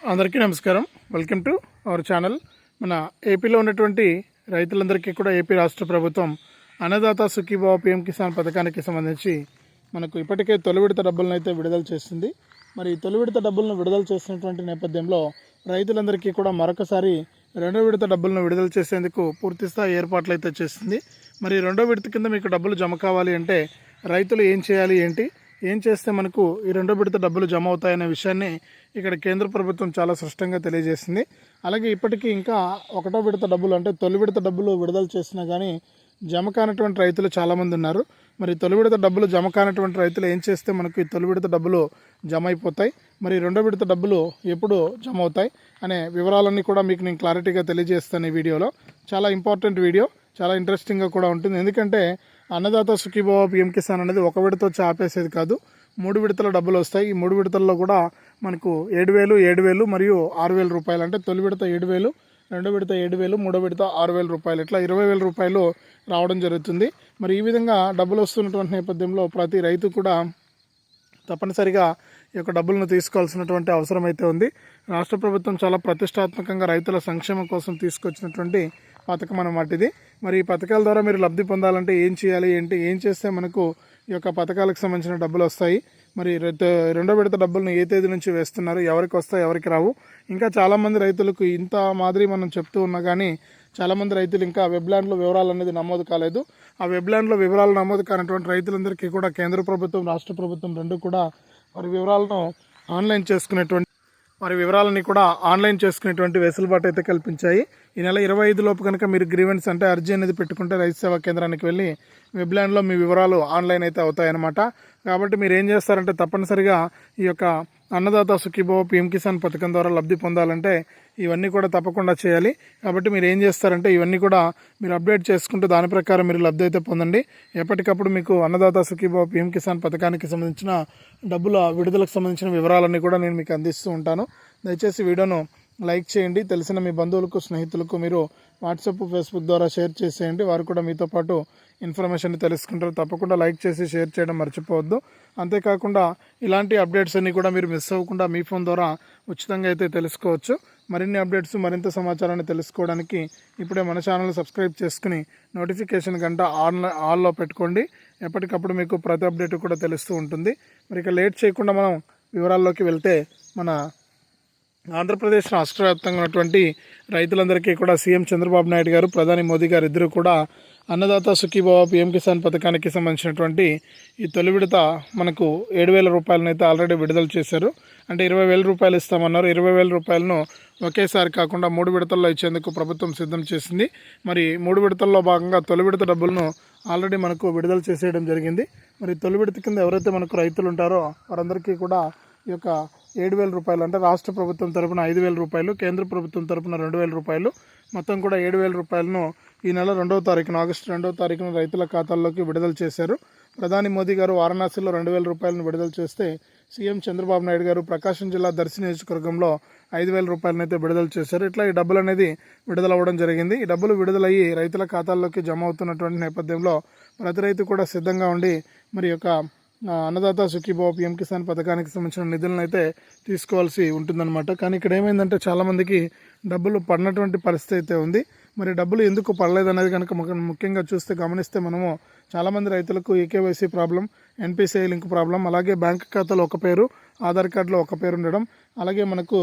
అందరికీ నమస్కారం. Welcome to our channel మన ఏపీలో ఉన్నటువంటి రైతులందరికీ కూడా ఏపీ రాష్ట్ర ప్రభుత్వం అన్నదాత సుఖీభావ పిఎం కిసాన్ పథకానికి సంబంధించి మనకు ఇప్పటికే తొలి విడత డబ్బులను అయితే విడుదల చేస్తుంది మరి తొలి విడత డబ్బులను విడుదల చేసినటువంటి నేపథ్యంలో రైతులందరికీ కూడా మరొకసారి రెండో విడత డబ్బులను విడుదల చేసేందుకు పూర్తి స్థాయి ఏర్పాట్లు అయితే చేస్తుంది మరి రెండో విడత కింద మీకు డబ్బులు జమ కావాలి అంటే రైతులు ఏం చేయాలి ఏంటి? ఏం చేస్తే మనకు ఈ రెండో విడత డబ్బులు జమ అవుతాయనే విషయాన్ని ఇక్కడ కేంద్ర ప్రభుత్వం చాలా స్పష్టంగా తెలియజేసింది. అలాగే ఇప్పటికీ ఇంకా ఒకటో విడత డబ్బులు అంటే తొలి విడత డబ్బులు విడుదల చేసినా కానీ జమ కానటువంటి రైతులు చాలామంది ఉన్నారు. మరి తొలి విడత డబ్బులు జమ కానటువంటి రైతులు ఏం చేస్తే మనకు ఈ తొలి విడత డబ్బులు జమ అయిపోతాయి? మరి రెండో విడత డబ్బులు ఎప్పుడు జమ అవుతాయి? అనే వివరాలన్నీ కూడా మీకు నేను క్లారిటీగా తెలియజేస్తాను ఈ వీడియోలో. చాలా ఇంపార్టెంట్ వీడియో చాలా ఇంట్రెస్టింగ్గా కూడా ఉంటుంది. ఎందుకంటే అన్నదాత సుఖీభావ పిఎం కిసాన్ అనేది ఒక విడత వచ్చి ఆపేసేది కాదు. మూడు విడతల డబ్బులు వస్తాయి. ఈ మూడు విడతల్లో కూడా మనకు ఏడు వేలు ఏడు వేలు మరియు ఆరు వేల రూపాయలు అంటే తొలి విడత ఏడు వేలు రెండో విడత ఏడు వేలు మూడో విడత ఆరు వేల రూపాయలు. ఇట్లా ఇరవై వేల రూపాయలు రావడం జరుగుతుంది. మరి ఈ విధంగా డబ్బులు వస్తున్నటువంటి నేపథ్యంలో ప్రతి రైతు కూడా తప్పనిసరిగా ఈ యొక్క డబ్బులను తీసుకోవాల్సినటువంటి అవసరం అయితే ఉంది. రాష్ట్ర ప్రభుత్వం చాలా ప్రతిష్టాత్మకంగా రైతుల సంక్షేమం కోసం తీసుకొచ్చినటువంటి పథకం అన్నమాట ఇది. మరి ఈ పథకాల ద్వారా మీరు లబ్ధి పొందాలంటే ఏం చేయాలి? ఏంటి? ఏం చేస్తే మనకు ఈ యొక్క పథకాలకు సంబంధించిన డబ్బులు వస్తాయి? మరి రెండో విడత డబ్బులను ఏ తేదీ నుంచి వేస్తున్నారు? ఎవరికి వస్తాయి? ఎవరికి రావు? ఇంకా చాలామంది రైతులకు ఇంత మాదిరి మనం చెప్తూ ఉన్నా కానీ చాలామంది రైతులు ఇంకా వెబ్లాండ్లో వివరాలు అనేది నమోదు కాలేదు. ఆ వెబ్లాండ్లో వివరాలు నమోదు కానటువంటి రైతులందరికీ కూడా కేంద్ర ప్రభుత్వం రాష్ట్ర ప్రభుత్వం రెండు కూడా వారి వివరాలను ఆన్లైన్ చేసుకునేటువంటి వారి వివరాలని కూడా ఆన్లైన్ చేసుకునేటువంటి వెసులుబాటు అయితే కల్పించాయి. ఈ నెల ఇరవై ఐదు లోపు కనుక మీరు గ్రీవెన్స్ అంటే అర్జీ అనేది పెట్టుకుంటే రైతు సేవా కేంద్రానికి వెళ్ళి వెబ్లాండ్లో మీ వివరాలు ఆన్లైన్ అయితే అవుతాయన్నమాట. కాబట్టి మీరు ఏం చేస్తారంటే తప్పనిసరిగా ఈ యొక్క అన్నదాత సుఖీభవ పిఎం కిసాన్ పథకం ద్వారా లబ్ధి పొందాలంటే ఇవన్నీ కూడా తప్పకుండా చేయాలి. కాబట్టి మీరు ఏం చేస్తారంటే ఇవన్నీ కూడా మీరు అప్డేట్ చేసుకుంటూ దాని ప్రకారం మీరు లబ్ధి అయితే పొందండి. ఎప్పటికప్పుడు మీకు అన్నదాత సుఖీభవ పిఎం కిసాన్ పథకానికి సంబంధించిన డబ్బుల విడుదలకు సంబంధించిన వివరాలన్నీ కూడా నేను మీకు అందిస్తూ ఉంటాను. దయచేసి వీడియోను లైక్ చేయండి తెలిసిన మీ బంధువులకు స్నేహితులకు మీరు వాట్సాప్ ఫేస్బుక్ ద్వారా షేర్ చేసేయండి. వారు కూడా మీతో పాటు ఇన్ఫర్మేషన్ తెలుసుకుంటారు. తప్పకుండా లైక్ చేసి షేర్ చేయడం మర్చిపోవద్దు. అంతేకాకుండా ఇలాంటి అప్డేట్స్ అన్ని కూడా మీరు మిస్ అవ్వకుండా మీ ఫోన్ ద్వారా ఉచితంగా అయితే తెలుసుకోవచ్చు. మరిన్ని అప్డేట్స్ మరింత సమాచారాన్ని తెలుసుకోవడానికి ఇప్పుడే మన ఛానల్ సబ్స్క్రైబ్ చేసుకుని నోటిఫికేషన్ గంట ఆన్లైన్ ఆల్లో పెట్టుకోండి. ఎప్పటికప్పుడు మీకు ప్రతి అప్డేట్ కూడా తెలుస్తూ ఉంటుంది. మరి ఇక లేట్ చేయకుండా మనం వివరాల్లోకి వెళ్తే మన ఆంధ్రప్రదేశ్ రాష్ట్ర వ్యాప్తంగా ఉన్నటువంటి రైతులందరికీ కూడా సీఎం చంద్రబాబు నాయుడు గారు ప్రధాని మోదీ గారు ఇద్దరు కూడా అన్నదాత సుఖీభావ పిఎం కిసాన్ పథకానికి సంబంధించినటువంటి ఈ తొలి విడత మనకు ఏడు వేల రూపాయలనైతే ఆల్రెడీ విడుదల చేశారు. అంటే ఇరవై వేల రూపాయలు ఇస్తామన్నారు. ఇరవై వేల రూపాయలను ఒకేసారి కాకుండా మూడు విడతల్లో ఇచ్చేందుకు ప్రభుత్వం సిద్ధం చేసింది. మరి మూడు విడతల్లో భాగంగా తొలి విడత డబ్బులను ఆల్రెడీ మనకు విడుదల చేసేయడం జరిగింది. మరి తొలి విడత కింద ఎవరైతే మనకు రైతులు ఉంటారో వారందరికీ కూడా ఈ యొక్క ఏడు వేల రూపాయలు అంటే రాష్ట్ర ప్రభుత్వం తరపున ఐదు వేల రూపాయలు కేంద్ర ప్రభుత్వం తరపున రెండు వేల రూపాయలు. మొత్తం కూడా ఏడు వేల రూపాయలను ఈ నెల రెండవ తారీఖున ఆగస్టు రెండవ తారీఖున రైతుల ఖాతాల్లోకి విడుదల చేశారు. ప్రధాని మోదీ గారు వారణాసిలో రెండు వేల రూపాయలను విడుదల చేస్తే సీఎం చంద్రబాబు నాయుడు గారు ప్రకాశం జిల్లా దర్శి నియోజకవర్గంలో ఐదు వేల రూపాయలను అయితే విడుదల చేశారు. ఇట్లా ఈ డబ్బులు అనేది విడుదల అవ్వడం జరిగింది. ఈ డబ్బులు విడుదలయ్యి రైతుల ఖాతాల్లోకి జమ అవుతున్నటువంటి నేపథ్యంలో ప్రతి రైతు కూడా సిద్ధంగా ఉండి మరి యొక్క అన్నదాత సుఖీబాబు పిఎం కిసాన్ పథకానికి సంబంధించిన నిధులను అయితే తీసుకోవాల్సి ఉంటుందన్నమాట. కానీ ఇక్కడ ఏమైందంటే చాలామందికి డబ్బులు పడినటువంటి పరిస్థితి అయితే ఉంది. మరి డబ్బులు ఎందుకు పడలేదు అనేది కనుక ముఖ్యంగా చూస్తే గమనిస్తే మనము చాలామంది రైతులకు eKYC problem NPCI link problem అలాగే బ్యాంక్ ఖాతాలో ఒక పేరు ఆధార్ కార్డులో ఒక పేరు ఉండడం అలాగే మనకు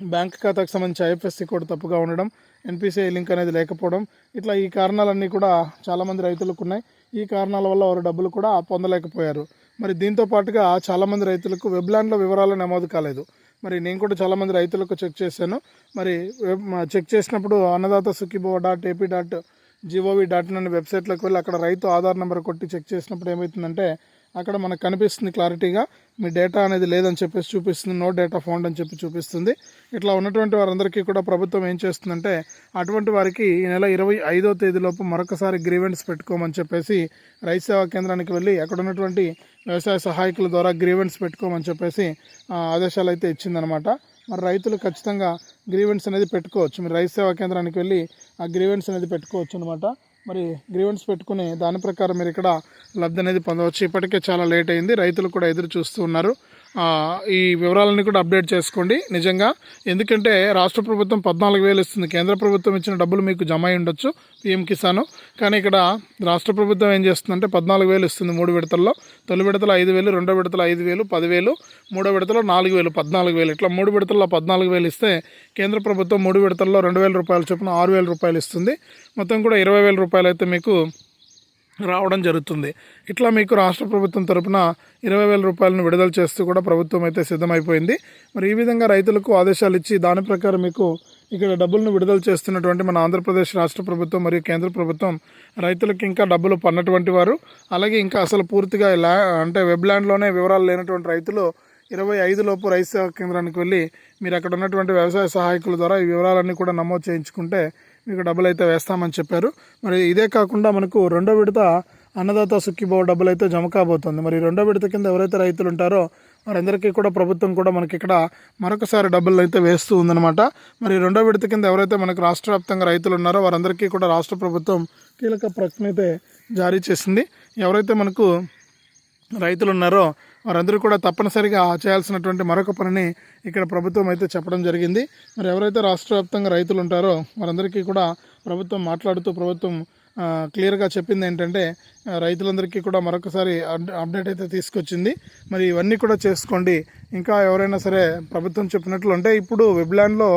బ్యాంక్ ఖాతాకు సంబంధించి ఐఎఫ్ఎస్సి కోడ్ తప్పుగా ఉండడం ఎన్పిసిఐ లింక్ అనేది లేకపోవడం ఇట్లా ఈ కారణాలన్నీ కూడా చాలామంది రైతులకు ఉన్నాయి. ఈ కారణాల వల్ల వారు డబ్బులు కూడా పొందలేకపోయారు మరి దీంతో పాటుగా చాలామంది రైతులకు వెబ్లాండ్లో వివరాలు నమోదు కాలేదు. మరి నేను కూడా చాలామంది రైతులకు చెక్ చేశాను. మరి వెబ్ చెక్ చేసినప్పుడు Annadata Sukhibhava dot AP dot GOV dot in అనే వెబ్సైట్లోకి వెళ్ళి అక్కడ రైతు ఆధార్ నెంబర్ కొట్టి చెక్ చేసినప్పుడు ఏమవుతుందంటే అక్కడ మనకు కనిపిస్తుంది క్లారిటీగా మీ డేటా అనేది లేదని చెప్పేసి చూపిస్తుంది. నో డేటా ఫౌండ్ అని చెప్పి చూపిస్తుంది. ఇట్లా ఉన్నటువంటి వారందరికీ కూడా ప్రభుత్వం ఏం చేస్తుందంటే అటువంటి వారికి ఈ నెల ఇరవై ఐదో తేదీలోపు మరొకసారి గ్రీవెన్స్ పెట్టుకోమని చెప్పేసి రైతు సేవా కేంద్రానికి వెళ్ళి అక్కడ ఉన్నటువంటి వ్యవసాయ సహాయకుల ద్వారా గ్రీవెన్స్ పెట్టుకోమని చెప్పేసి ఆదేశాలు అయితే ఇచ్చిందనమాట. మరి రైతులు ఖచ్చితంగా గ్రీవెన్స్ అనేది పెట్టుకోవచ్చు. మీరు రైతు సేవా కేంద్రానికి వెళ్ళి ఆ గ్రీవెన్స్ అనేది పెట్టుకోవచ్చు అనమాట. మరి గ్రీవెన్స్ పెట్టుకుని దాని ప్రకారం మీరు ఇక్కడ లబ్ధి అనేది పొందవచ్చు. ఇప్పటికే చాలా లేట్ అయింది. రైతులు కూడా ఎదురు చూస్తూ ఉన్నారు. ఈ వివరాలన్నీ కూడా అప్డేట్ చేసుకోండి. నిజంగా ఎందుకంటే రాష్ట్ర ప్రభుత్వం పద్నాలుగు వేలు ఇస్తుంది. కేంద్ర ప్రభుత్వం ఇచ్చిన డబ్బులు మీకు జమ అయి ఉండొచ్చు పిఎం కిసాన్. కానీ ఇక్కడ రాష్ట్ర ప్రభుత్వం ఏం చేస్తుందంటే పద్నాలుగు వేలు ఇస్తుంది మూడు విడతల్లో. తొలి విడతలో ఐదు వేలు రెండో విడతలో ఐదు వేలు పదివేలు మూడో విడతలో నాలుగు వేలు పద్నాలుగు వేలు. ఇట్లా మూడు విడతల్లో పద్నాలుగు వేలు ఇస్తే కేంద్ర ప్రభుత్వం మూడు విడతల్లో రెండు వేల రూపాయల చొప్పున ఆరు వేల రూపాయలు ఇస్తుంది. మొత్తం కూడా ఇరవై వేల రూపాయలు అయితే మీకు రావడం జరుగుతుంది. ఇట్లా మీకు రాష్ట్ర ప్రభుత్వం తరపున ఇరవై వేల రూపాయలను విడుదల చేస్తూ కూడా ప్రభుత్వం అయితే సిద్ధమైపోయింది. మరి ఈ విధంగా రైతులకు ఆదేశాలు ఇచ్చి దాని ప్రకారం మీకు ఇక్కడ డబ్బులను విడుదల చేస్తున్నటువంటి మన ఆంధ్రప్రదేశ్ రాష్ట్ర ప్రభుత్వం మరియు కేంద్ర ప్రభుత్వం రైతులకు ఇంకా డబ్బులు పన్నటువంటి వారు. అలాగే ఇంకా అసలు పూర్తిగా ల్యా అంటే వెబ్ ల్యాండ్లోనే వివరాలు లేనటువంటి రైతులు ఇరవై ఐదు లోపు రైతు సేవా కేంద్రానికి వెళ్ళి మీరు అక్కడ ఉన్నటువంటి వ్యవసాయ సహాయకుల ద్వారా ఈ వివరాలన్నీ కూడా నమోదు చేయించుకుంటే మీకు డబ్బులు అయితే వేస్తామని చెప్పారు. మరి ఇదే కాకుండా మనకు రెండో విడత అన్నదాత సుఖీభావ డబ్బులు అయితే జమ కాబోతుంది. మరి రెండో విడత కింద ఎవరైతే రైతులు ఉంటారో వారందరికీ కూడా ప్రభుత్వం కూడా మనకి ఇక్కడ మరొకసారి డబ్బులు అయితే వేస్తూ ఉందన్నమాట. మరి రెండో విడత కింద ఎవరైతే మనకు రాష్ట్ర వ్యాప్తంగా రైతులు ఉన్నారో వారందరికీ కూడా రాష్ట్ర ప్రభుత్వం కీలక ప్రకటన అయితే జారీ చేసింది. ఎవరైతే మనకు రైతులు ఉన్నారో వారందరూ కూడా తప్పనిసరిగా చేయాల్సినటువంటి మరొక పనిని ఇక్కడ ప్రభుత్వం అయితే చెప్పడం జరిగింది. మరి ఎవరైతే రాష్ట్ర వ్యాప్తంగా రైతులు ఉంటారో వారందరికీ కూడా ప్రభుత్వం మాట్లాడుతూ ప్రభుత్వం క్లియర్గా చెప్పింది ఏంటంటే రైతులందరికీ కూడా మరొకసారి అప్డేట్ అయితే తీసుకొచ్చింది. మరి ఇవన్నీ కూడా చేసుకోండి. ఇంకా ఎవరైనా సరే ప్రభుత్వం చెప్పినట్లు అంటే ఇప్పుడు వెబ్లాండ్లో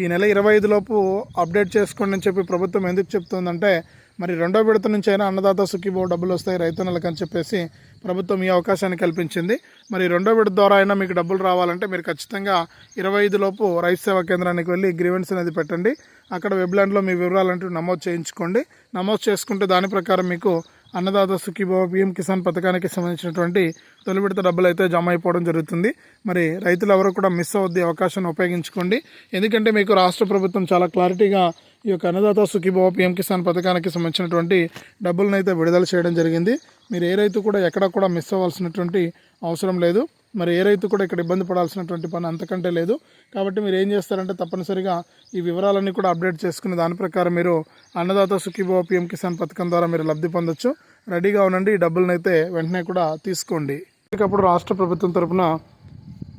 ఈ నెల ఇరవై ఐదు లోపు అప్డేట్ చేసుకోండి అని చెప్పి ప్రభుత్వం ఎందుకు చెప్తుందంటే మరి రెండో విడత నుంచి అయినా అన్నదాత సుఖీబో డబ్బులు వస్తాయి రైతన్నలకు అని చెప్పేసి ప్రభుత్వం ఈ అవకాశాన్ని కల్పించింది. మరి రెండో విడత ద్వారా అయినా మీకు డబ్బులు రావాలంటే మీరు ఖచ్చితంగా ఇరవై ఐదు లోపు రైతు సేవా కేంద్రానికి వెళ్ళి గ్రీవెన్స్ అనేది పెట్టండి. అక్కడ వెబ్లాండ్లో మీ వివరాలంటూ నమోదు చేయించుకోండి. నమోదు చేసుకుంటే దాని ప్రకారం మీకు అన్నదాత సుఖీభవ పిఎం కిసాన్ పథకానికి సంబంధించినటువంటి తొలి విడత డబ్బులు అయితే జమ అయిపోవడం జరుగుతుంది. మరి రైతులు ఎవరు కూడా మిస్ అవుద్ది అవకాశాన్ని ఉపయోగించుకోండి. ఎందుకంటే మీకు రాష్ట్ర ప్రభుత్వం చాలా క్లారిటీగా ఈ యొక్క అన్నదాత సుఖీభవ పిఎం కిసాన్ పథకానికి సంబంధించినటువంటి డబ్బులను అయితే విడుదల చేయడం జరిగింది. మీరు ఏ రైతు కూడా ఎక్కడ కూడా మిస్ అవ్వాల్సినటువంటి అవసరం లేదు. మరి ఏ రైతు కూడా ఇక్కడ ఇబ్బంది పడాల్సినటువంటి పని అంతకంటే లేదు. కాబట్టి మీరు ఏం చేస్తారంటే తప్పనిసరిగా ఈ వివరాలన్నీ కూడా అప్డేట్ చేసుకుని దాని ప్రకారం మీరు అన్నదాత సుఖీభావ పిఎం కిసాన్ పథకం ద్వారా మీరు లబ్ధి పొందొచ్చు. రెడీగా ఉండండి. ఈ డబ్బులను అయితే వెంటనే కూడా తీసుకోండి. ఇకప్పుడు రాష్ట్ర ప్రభుత్వం తరపున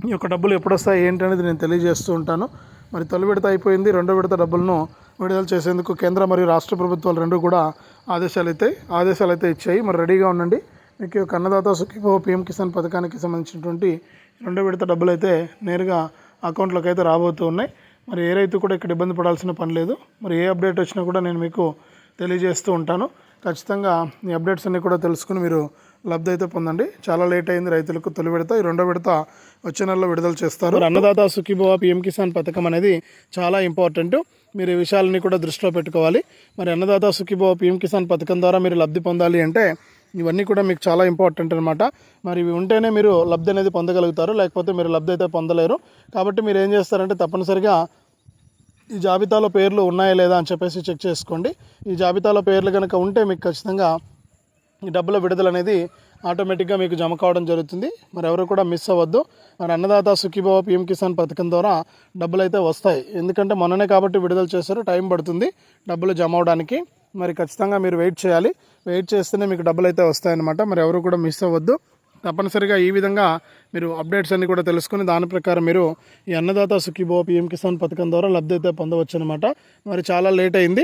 ఈ యొక్క డబ్బులు ఎప్పుడు వస్తాయి ఏంటి అనేది నేను తెలియజేస్తూ ఉంటాను. మరి తొలి విడత అయిపోయింది. రెండో విడత డబ్బులను విడుదల చేసేందుకు కేంద్ర మరియు రాష్ట్ర ప్రభుత్వాలు రెండు కూడా ఆదేశాలు అయితే ఆదేశాలు అయితే ఇచ్చాయి. మరి రెడీగా ఉండండి. మీకు కన్నదాత సుఖీభవ అన్నదాత పిఎం కిసాన్ పథకానికి సంబంధించినటువంటి రెండో విడత డబ్బులు అయితే నేరుగా అకౌంట్లోకి అయితే రాబోతూ ఉన్నాయి. మరి ఏ రైతు కూడా ఇక్కడ ఇబ్బంది పడాల్సిన పని లేదు. మరి ఏ అప్డేట్ వచ్చినా కూడా నేను మీకు తెలియజేస్తూ ఉంటాను. ఖచ్చితంగా ఈ అప్డేట్స్ అన్నీ కూడా తెలుసుకుని మీరు లబ్ధి అయితే పొందండి. చాలా లేట్ అయింది రైతులకు తొలి విడత. ఈ రెండో విడత వచ్చే నెలలో విడుదల చేస్తారు. అన్నదాత సుఖీభవ పిఎం కిసాన్ పథకం అనేది చాలా ఇంపార్టెంట్. మీరు ఈ విషయాలని కూడా దృష్టిలో పెట్టుకోవాలి. మరి అన్నదాత సుఖీభవ పీఎం కిసాన్ పథకం ద్వారా మీరు లబ్ధి పొందాలి అంటే ఇవన్నీ కూడా మీకు చాలా ఇంపార్టెంట్ అనమాట మరి ఇవి ఉంటేనే మీరు లబ్ధి అనేది పొందగలుగుతారు. లేకపోతే మీరు లబ్ధి అయితే పొందలేరు. కాబట్టి మీరు ఏం చేస్తారంటే తప్పనిసరిగా ఈ జాబితాలో పేర్లు ఉన్నాయా లేదా అని చెప్పేసి చెక్ చేసుకోండి. ఈ జాబితాలో పేర్లు కనుక ఉంటే మీకు ఖచ్చితంగా ఈ డబ్బుల విడుదల అనేది ఆటోమేటిక్గా మీకు జమ కావడం జరుగుతుంది. మరి ఎవరు కూడా మిస్ అవ్వద్దు. మరి అన్నదాత సుఖీభావ పిఎం కిసాన్ పథకం ద్వారా డబ్బులు అయితే వస్తాయి. ఎందుకంటే మొన్ననే కాబట్టి విడుదల చేశారు. టైం పడుతుంది డబ్బులు జమ అవడానికి. మరి ఖచ్చితంగా మీరు వెయిట్ చేయాలి. వెయిట్ చేస్తేనే మీకు డబ్బులు అయితే వస్తాయన్నమాట. మరి ఎవరు కూడా మిస్ అవ్వద్దు. తప్పనిసరిగా ఈ విధంగా మీరు అప్డేట్స్ అన్ని కూడా తెలుసుకుని దాని ప్రకారం మీరు ఈ అన్నదాత సుఖీభావ పిఎం కిసాన్ పథకం ద్వారా లబ్ధి అయితే పొందవచ్చు అనమాట మరి చాలా లేట్ అయింది.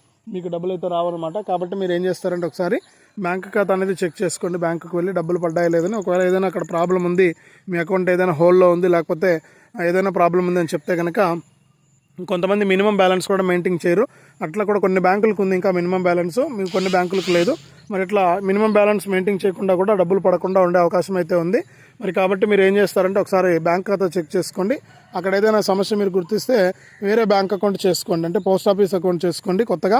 మీకు డబ్బులు అయితే రావన్నమాట. కాబట్టి మీరు ఏం చేస్తారంటే ఒకసారి బ్యాంక్ ఖాతా అనేది చెక్ చేసుకోండి. బ్యాంకుకి వెళ్ళి డబ్బులు పడ్డాయి లేదని ఒకవేళ ఏదైనా అక్కడ ప్రాబ్లం ఉంది మీ అకౌంట్ ఏదైనా హోల్లో ఉంది లేకపోతే ఏదైనా ప్రాబ్లం ఉంది అని చెప్తే కనుక కొంతమంది మినిమం బ్యాలెన్స్ కూడా మెయింటైన్ చేయరు. అట్లా కూడా కొన్ని బ్యాంకులకు ఉంది ఇంకా మినిమం బ్యాలెన్స్. మీకు కొన్ని బ్యాంకులకు లేదు. మరి ఇట్లా మినిమం బ్యాలెన్స్ మెయింటైన్ చేయకుండా కూడా డబ్బులు పడకుండా ఉండే అవకాశం అయితే ఉంది. మరి కాబట్టి మీరు ఏం చేస్తారంటే ఒకసారి బ్యాంక్ ఖాతా చెక్ చేసుకోండి. అక్కడ ఏదైనా సమస్య మీరు గుర్తిస్తే వేరే బ్యాంక్ అకౌంట్ చేసుకోండి. అంటే పోస్ట్ ఆఫీస్ అకౌంట్ చేసుకోండి కొత్తగా.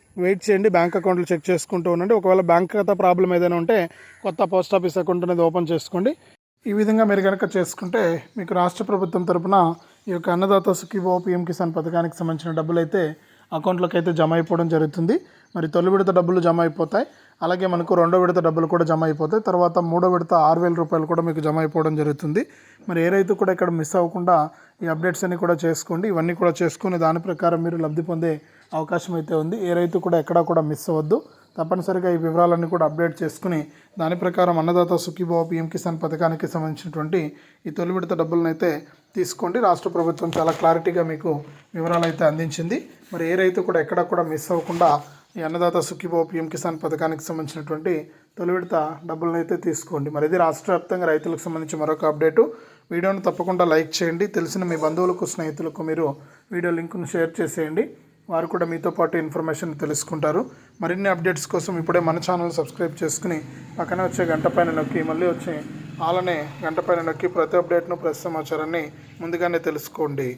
వెయిట్ చేయండి బ్యాంక్ అకౌంట్లు చెక్ చేసుకుంటూ ఉండండి. ఒకవేళ బ్యాంక్ ఖాతా ప్రాబ్లం ఏదైనా ఉంటే కొత్త పోస్ట్ ఆఫీస్ అకౌంట్ అనేది ఓపెన్ చేసుకోండి. ఈ విధంగా మీరు కనుక చేసుకుంటే మీకు రాష్ట్ర ప్రభుత్వం తరపున ఈ యొక్క అన్నదాత సుఖీభో పిఎం కిసాన్ పథకానికి సంబంధించిన డబ్బులు అయితే అకౌంట్లోకి అయితే జమ అయిపోవడం జరుగుతుంది. మరి తొలి విడత డబ్బులు జమ అయిపోతాయి. అలాగే మనకు రెండో విడత డబ్బులు కూడా జమ అయిపోతాయి. తర్వాత మూడో విడత ఆరు వేల రూపాయలు కూడా మీకు జమ అయిపోవడం జరుగుతుంది. మరి ఏ రైతు కూడా ఇక్కడ మిస్ అవ్వకుండా ఈ అప్డేట్స్ అన్ని కూడా చేసుకోండి. ఇవన్నీ కూడా చేసుకుని దాని ప్రకారం మీరు లబ్ధి పొందే అవకాశం అయితే ఉంది. ఏ రైతు కూడా ఎక్కడా కూడా మిస్ అవ్వద్దు. తప్పనిసరిగా ఈ వివరాలన్నీ కూడా అప్డేట్ చేసుకుని దాని ప్రకారం అన్నదాత సుఖీభావ పిఎం కిసాన్ పథకానికి సంబంధించినటువంటి ఈ తొలి విడత డబ్బులనైతే తీసుకోండి. రాష్ట్ర ప్రభుత్వం చాలా క్లారిటీగా మీకు వివరాలు అయితే అందించింది. మరి ఏ రైతు కూడా ఎక్కడా కూడా మిస్ అవ్వకుండా ఈ అన్నదాత సుఖీభావ పిఎం కిసాన్ పథకానికి సంబంధించినటువంటి తొలి విడత డబ్బులనైతే తీసుకోండి. మరి ఇది రాష్ట్ర వ్యాప్తంగా రైతులకు సంబంధించి మరొక అప్డేటు. వీడియోను తప్పకుండా లైక్ చేయండి. తెలిసిన మీ బంధువులకు స్నేహితులకు మీరు వీడియో లింక్ను షేర్ చేసేయండి. వారు కూడా మీతో పాటు ఇన్ఫర్మేషన్ తెలుసుకుంటారు. మరిన్ని అప్డేట్స్ కోసం ఇప్పుడే మన ఛానల్ సబ్స్క్రైబ్ చేసుకుని పక్కనే వచ్చే గంట పైన నొక్కి మళ్ళీ వచ్చే ఆలనే గంట పైన నొక్కి ప్రతి అప్డేట్ను ప్రతి సమాచారాన్ని ముందుగానే తెలుసుకోండి.